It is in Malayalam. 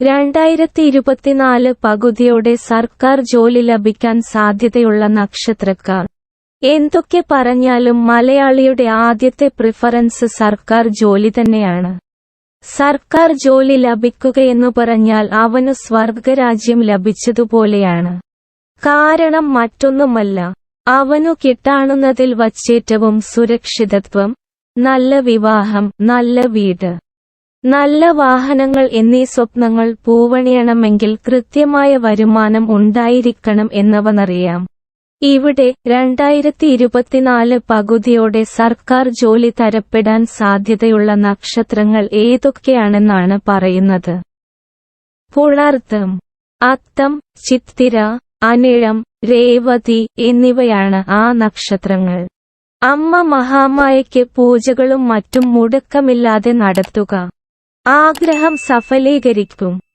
രണ്ടായിരത്തി ഇരുപത്തിനാല് പകുതിയോടെ സർക്കാർ ജോലി ലഭിക്കാൻ സാധ്യതയുള്ള നക്ഷത്രക്കാർ. എന്തൊക്കെ പറഞ്ഞാലും മലയാളിയുടെ ആദ്യത്തെ പ്രിഫറൻസ് സർക്കാർ ജോലി തന്നെയാണ്. സർക്കാർ ജോലി ലഭിക്കുകയെന്നു പറഞ്ഞാൽ അവനു സ്വർഗരാജ്യം ലഭിച്ചതുപോലെയാണ്. കാരണം മറ്റൊന്നുമല്ല അവനു കിട്ടാണുന്നതിൽ വച്ചേറ്റവും സുരക്ഷിതത്വം നല്ല വിവാഹം നല്ല വീട്. നല്ല വാഹനങ്ങൾ എന്നീ സ്വപ്നങ്ങൾ പൂവണിയണമെങ്കിൽ കൃത്യമായ വരുമാനം ഉണ്ടായിരിക്കണം എന്നവനറിയാം. ഇവിടെ രണ്ടായിരത്തി ഇരുപത്തിനാല് പകുതിയോടെ സർക്കാർ ജോലി തരപ്പെടാൻ സാധ്യതയുള്ള നക്ഷത്രങ്ങൾ ഏതൊക്കെയാണെന്നാണ് പറയുന്നത്. പുണർത്തം അത്തം ചിത്തിര അനിഴം രേവതി എന്നിവയാണ് ആ നക്ഷത്രങ്ങൾ. അമ്മ മഹാമായയ്ക്ക് പൂജകളും മറ്റും മുടക്കമില്ലാതെ നടത്തുക. ആഗ്രഹം സഫലീകരിക്കും.